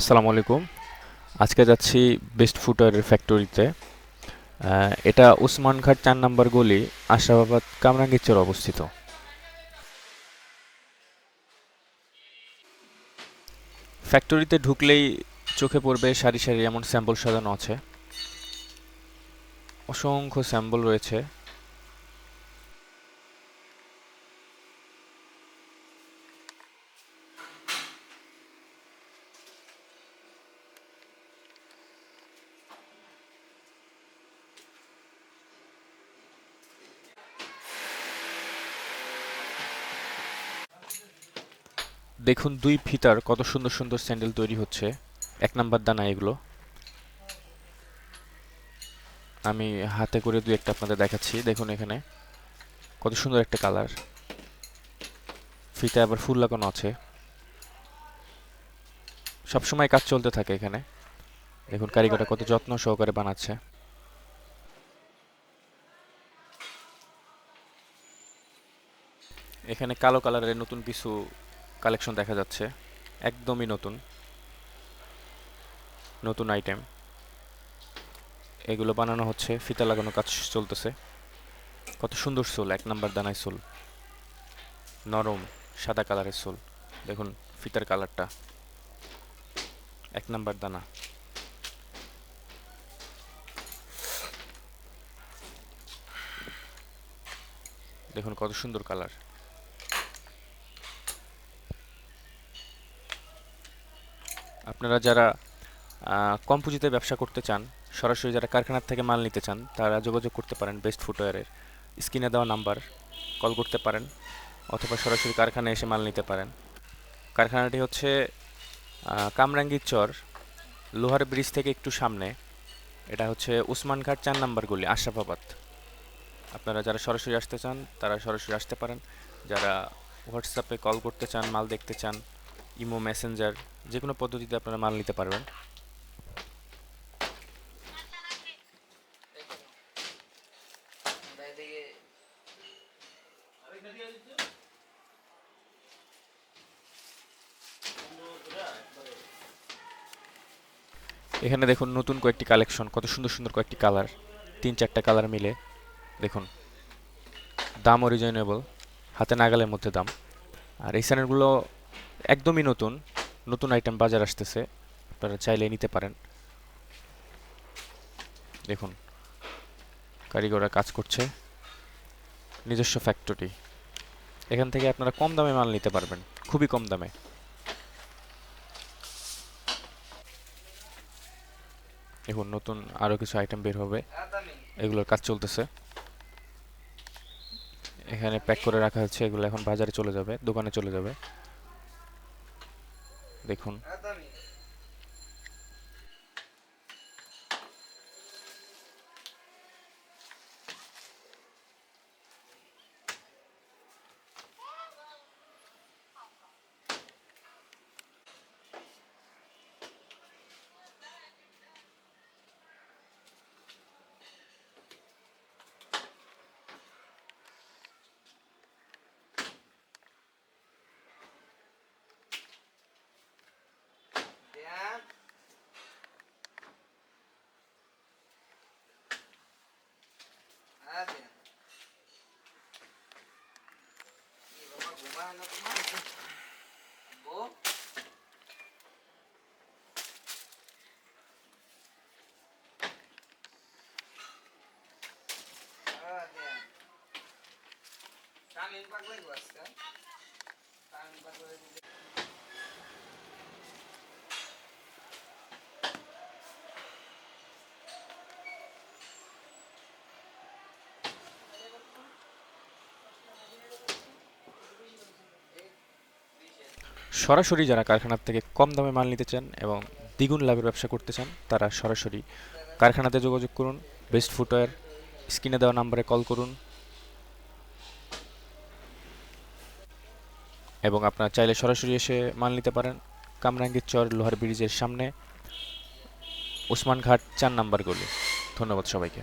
আসসালামু আলাইকুম। আজকে যাচ্ছি বেস্ট ফুটওয়ারের ফ্যাক্টরিতে এটা উসমান ঘাট চার নাম্বার গলি, আশরাফাবাদ কামরাঙ্গীরচর অবস্থিত। ফ্যাক্টরিতে ঢুকলেই চোখে পড়বে সারি সারি এমন স্যাম্পল সাজানো আছে। অসংখ্য স্যাম্পল রয়েছে। দেখুন দুই ফিতার কত সুন্দর সুন্দর স্যান্ডেল তৈরি হচ্ছে। এক নাম্বার দানা এগুলো। আমি হাতে করে দুই একটা আপনাদের দেখাচ্ছি। দেখুন এখানে কত সুন্দর একটা কালার। ফিতা আবার ফুল লাগানো আছে। সবসময় কাজ চলতে থাকে এখানে। দেখুন কারিগরটা কত যত্ন সহকারে বানাচ্ছে। এখানে কালো কালারের নতুন কিছু কালেকশন দেখা যাচ্ছে। একদমই নতুন। নতুন আইটেম এগুলো বানানো হচ্ছে, ফিতা লাগানো কাজ চলতেছে। কত সুন্দর সোল এক নাম্বার দানায় সোল নরম, সাদা কালারের সোল দেখুন, ফিতার কালারটা। এক নাম্বার দানা। দেখুন, কত সুন্দর কালার। আপনারা যারা কম পুঁজিতে ব্যবসা করতে চান, সরাসরি যারা কারখানার থেকে মাল নিতে চান, তারা যোগাযোগ করতে পারেন বেস্ট ফুটওয়্যারের স্ক্রিনে দেওয়া নাম্বার, কল করতে পারেন, অথবা সরাসরি কারখানায় এসে মাল নিতে পারেন। কারখানাটি হচ্ছে কামরাঙ্গীর চর, লোহার ব্রিজ থেকে একটু সামনে। এটা হচ্ছে উসমান ঘাট চার নাম্বার গলি, আশরাফাবাদ। আপনারা যারা সরাসরি আসতে চান, তারা সরাসরি আসতে পারেন। যারা হোয়াটসঅ্যাপে কল করতে চান, মাল দেখতে চান ইমো মেসেঞ্জার যে কোনো পদ্ধতিতে আপনারা মাল নিতে পারবেন। এখানে দেখুন নতুন কয়েকটি কালেকশন, কত সুন্দর সুন্দর কয়েকটি কালার, তিন চারটা কালার মিলে। দেখুন দাম রিজনেবল হাতে নাগালের মধ্যে দাম। আর এই চ্যানেলগুলো একদমই নতুন নতুন আইটেম বাজার আসতেছে, আপনারা চাইলে নিতে পারেন। দেখুন, কারিগররা কাজ করছে, নিজস্ব ফ্যাক্টরি এখান থেকে আপনারা কম দামে মাল নিতে পারবেন, খুবই কম দামে। দেখুন, নতুন আরও কিছু আইটেম বের হবে, এগুলোর কাজ চলতেছে। এখানে প্যাক করে রাখা হচ্ছে, এগুলো এখন বাজারে চলে যাবে, দোকানে চলে যাবে। দেখুন। natin. Hindi ba magumahan Ah tumahan? Bo? Pagwagwas ka? Pagwagwas সরাসরি যারা কারখানার থেকে কম দামে মাল নিতে চান এবং দ্বিগুণ লাভের ব্যবসা করতে চান, তারা সরাসরি কারখানাতে যোগাযোগ করুন, বেস্ট ফুটওয়্যার স্ক্রিনে দেওয়া নাম্বারে কল করুন এবং আপনারা চাইলে সরাসরি এসে মাল নিতে পারেন। কামরাঙ্গীর চর লোহার ব্রিজের সামনে, ওসমান ঘাট চার নাম্বার গলি। ধন্যবাদ সবাইকে।